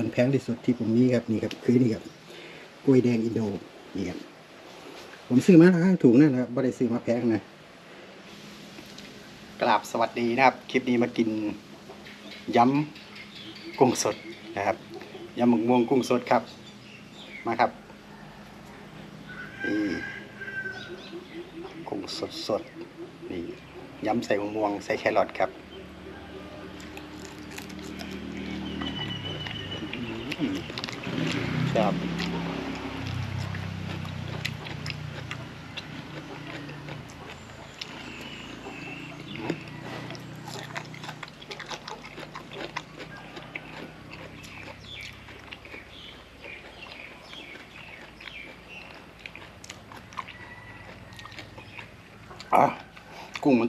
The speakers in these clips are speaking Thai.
อนแพงที่สุดที่ผมมีครับนี่ครับคือนี่ครับกล้วยแดงอินโดนี่ครับผมซื้อมาราคาถูกนั่นแหละครับไม่ได้ซื้อมาแพงนะกราบสวัสดีนะครับ คลิปนี้มากินยำกุ้งสดนะครับยำหมกม่วงกุ้งสดครับ มาครับนี่กุ้งสดสดนี่ยำใส่มะม่วงใส่แครอทครับ ครับอะกุ้งมัน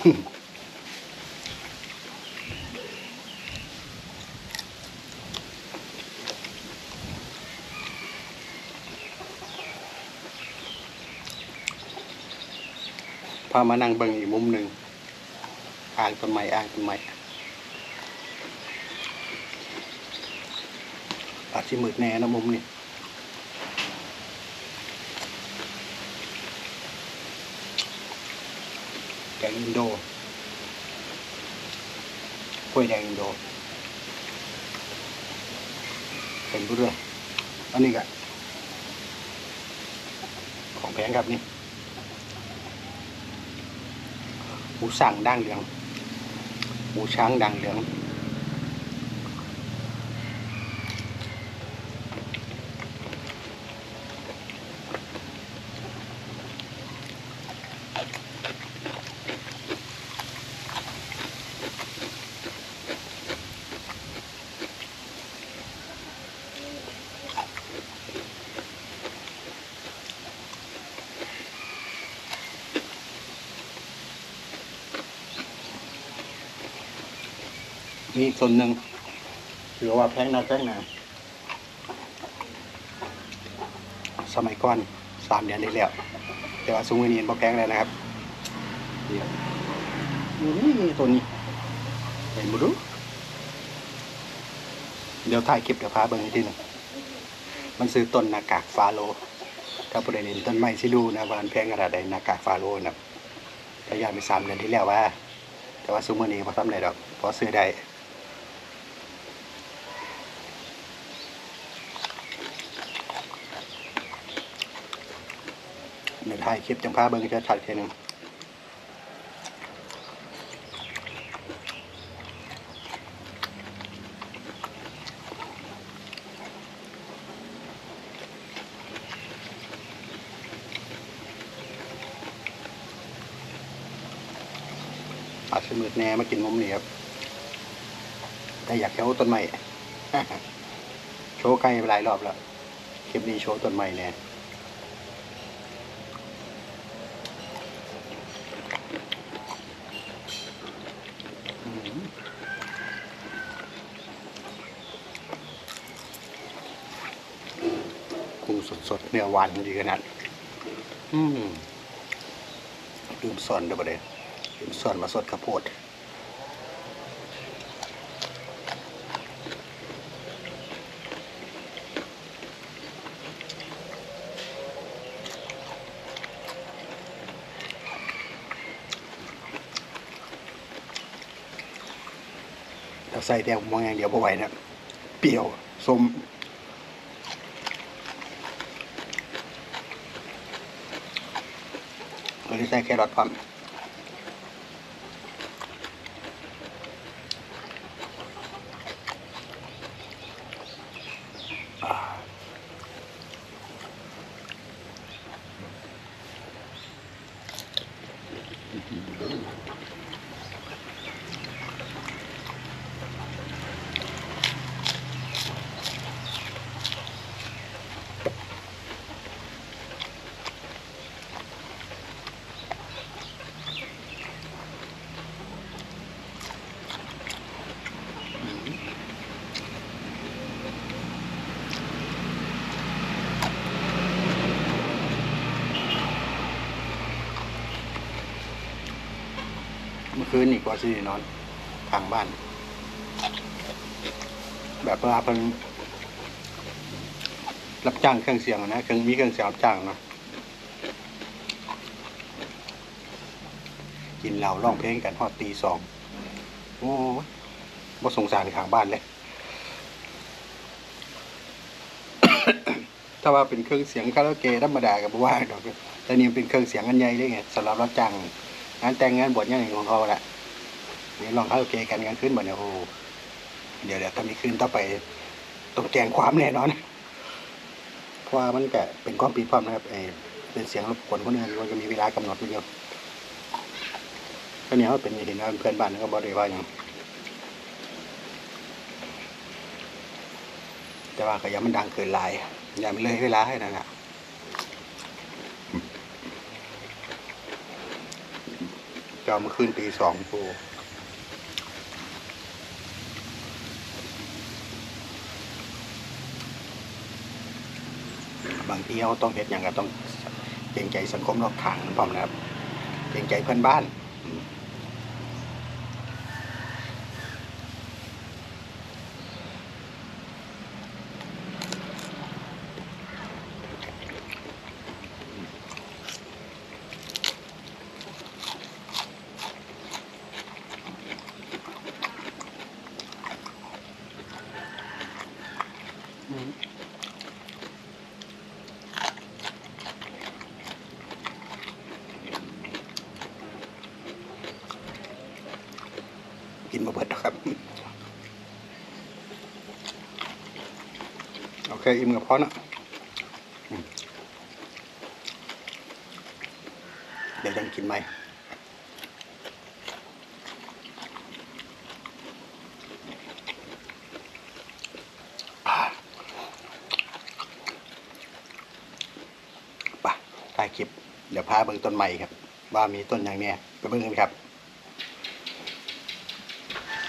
พามานั่งเบิ่งอีกมุมหนึ่งอ่างต้นไม้อ่างต้นไม้อาจจะมืดแน่นะมุมนี้แก งอินโดกล้วยแดงอินโด เป็นผู้เรืออันนี้ก็ของแพงครับนี่หมูสั่งด่างเหลืองหมูช้างด่างเหลือง มีอีกส่วนหนึ่งถือว่าแพงนะแพงนะสมัยก่อนสามเดือนได้แล้ว แต่ว่าสูงวันนี้เห็นบ่แพงเลยนะครับเดี๋ยวนี่ตัวนี้เห็นบุรุเดี๋ยวถ่ายคลิปเดี๋ยวพาเบิ่งอีกทีหนึ่งมันซื้อต้นหน้ากากฟาโลถ้าผู้ใดเห็นต้นไม้สิรู้นะวานแพงขนาดใดหน้ากากฟาโลนะระยะไปสามเดือนที่แล้วว่า แต่ว่าซูมือนี้พอทำไรดอกเพอซื้อได้ายคลิปจังพาเบิ้งจะชัดแค่หนึงอาจจะมืดแน่มากินนมนี่ครับ แต่อยากแค่วต้นใหม่โชว์ไกลไปหลายรอบแล้ว คลิปนี้โชว์ต้นใหม่แน่ สดเนื้อหวานดีขนาด อืมลืมซ่อนเด้วยประเดี๋ยวลืมซ่อนมาสดข้าวโพดถ้าใส่แต่มองอย่างเดียวพอไหวนะเปรี้ยวส้มันนี้ใส่แครอทพร้อม เมื่อคืนนี่ก็สินอนข้างบ้าน แบบว่าเพิ่นรับจ้างเครื่องเสียงนะเครื่องมีเครื่องเสียงรับจ้างนะกินเหล้าร้องเพลงกันฮอดตีสองโอ้บ่สงสารข้างบ้านเลยถ้าว่าเป็นเครื่องเสียงคาราโอเกะธรรมดากับว่าดอกแต่นี่เป็นเครื่องเสียงอันใหญ่เลยไงสำหรับรับจ้าง งานแต่งงานบวชงานอย่างของเขาแหละนี่ลองคาราโอเกกันกันขึ้นบ่เนี่ยโอ้เดี๋ยวเดี๋ยวถ้ามีขึ้นต่อไปต้องแจ้งความแน่นอนเพราะว่ามันก็เป็นความผิดพลาดนะครับไอ้เป็นเสียงรบกวนคนอื่นมันก็มีเวลากำหนดอยู่เดียวก็เนี่ยเขาเป็นเห็นว่าเพื่อนบ้านเขาบอกได้ว่าอย่างแต่ว่าก็ยังมันดังเกินลายอย่ามันเลยเวลาให้นั่นแหละ จอมาขึ้นตีสองโูบางทีเราต้องเห็ดอย่างก็ต้องเกรงใจสังคมรอบข้างนั่นพร้อมนะครับ เกรงใจเพื่อนบ้าน กินมาเบิดครับ โอเค อิ่มกับพอนะเดี๋ยวยังกินไหมอ่าไปถ่ายคลิป เดี๋ยวพาเบิ่งต้นใหม่ครับ ว่ามีต้นอย่างเนี้ยไปเบิ่งกันครับ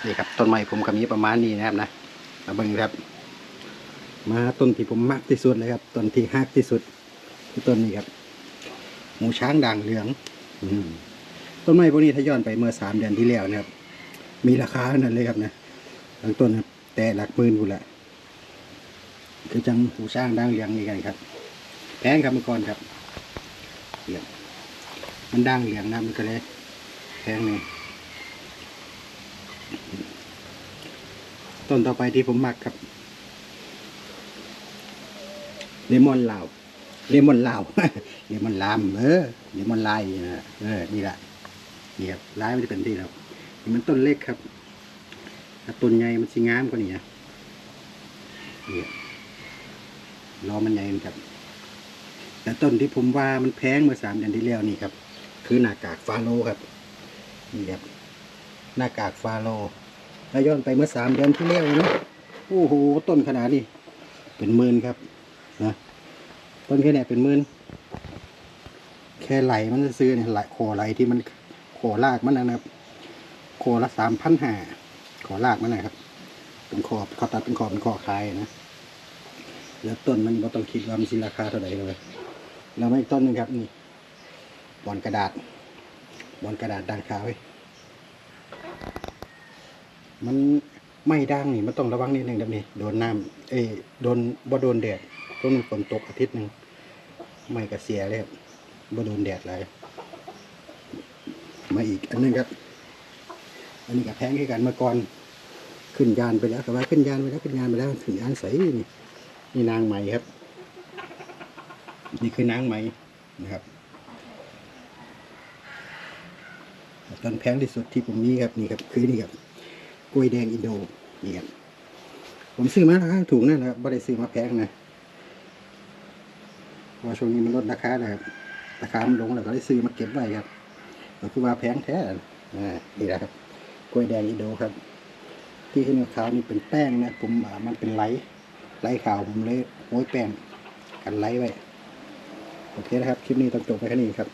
นี่ครับต้นไม้ผมก็มีประมาณนี้นะครับนะมาเบิ่งครับ มาต้นที่ผมมักที่สุดเลยครับต้นที่ฮักที่สุดคือต้นนี้ครับหมูช้างด่างเหลือง อืต้นไม้พวกนี้ถ้าย้อนไปเมื่อสามเดือนที่แล้วนะครับ มีราคาเท่านั้นเลยครับนะบางต้นครับแต่หลักหมื่นกูแหละคือจังหมูช้างด่างเหลืองนี่กันครับ แพงครับเมื่อก่อนครับเนี่ยมันด่างเหลืองนะมันก็เลยแพงเลย ต้นต่อไปที่ผมมักครับ เลมอนลาว เลมอนลาว เลมอนลาม เออ เลมอนลายนะเออ นี่แหละนี่ครับลายมันจะเป็นที่แล้วนี่มันต้นเล็กครับถ้าต้นใหญ่มันสิงามกว่านี้นะนี่รอมันใหญ่ครับ แต่ต้นที่ผมว่ามันแพงเมื่อสามเดือนที่แล้วนี่ครับ คือหน้ากากฟาโลครับ นี่ครับ หน้ากากฟาโล แล้วย้อนไปเมื่อสามเดือนที่แล้วนะโอ้โหต้นขนาดนี้เป็นหมื่นครับนะต้นแค่เนี้เป็นหมื่นแค่ไหลมันจะซื้อเนี่ยไหลโคไหลที่มันโครากมันนะครับโคละสามพันห้าขอรากมันนะครับ เป็นขอบเขาตัดเป็นขอบเป็นขอคายนะแล้วต้นมันก็ต้องคิดว่ามันสิราคาเท่าไหร่เลยแล้วมาอีกต้นหนึงครับนี่บอนกระดาษบอนกระดาษด่างขาวเว้ย มันไม่ด่างนี่มันต้องระวังนิดนึงแบบนี้โดนน้ำเอ้ยโดนบ่โดนแดดต้นฝนตกอาทิตย์หนึ่งไม่กระเสียเลยครับบ่โดนแดดเลยมาอีกอันนึงครับ อันนี้กับแพงให้กันเมื่อก่อน ขึ้นยานไปแล้วแต่ว่าขึ้นยานไปแล้วขึ้นยานไปแล้วถึงยานใสนี่นี่นางไหมครับ นี่คือนางไหมนะครับต้นแพงที่สุดที่ผมมีครับนี่ครับคือนี่ครับ กล้วยแดงอินโดนี่ครับผมซื้อมาราคาถูกนั่นนะครับไม่ได้ซื้อมาแพงนะเพราะว่าช่วงนี้มันลดราคานะครับราคามันลงแล้วก็ได้ซื้อมาเก็บไว้ครับก็คือว่าแพงแท้อ่านี่แหละครับกล้วยแดงอินโดครับ ที่ขึ้นขาวนี่เป็นแป้งนะผมมันเป็นไลท์ไลท์ขาวผมเลยโม้ยแป้งกันไลท์ไว้โอเคนะครับ คลิปนี้ต้องจบไปแค่นี้ครับ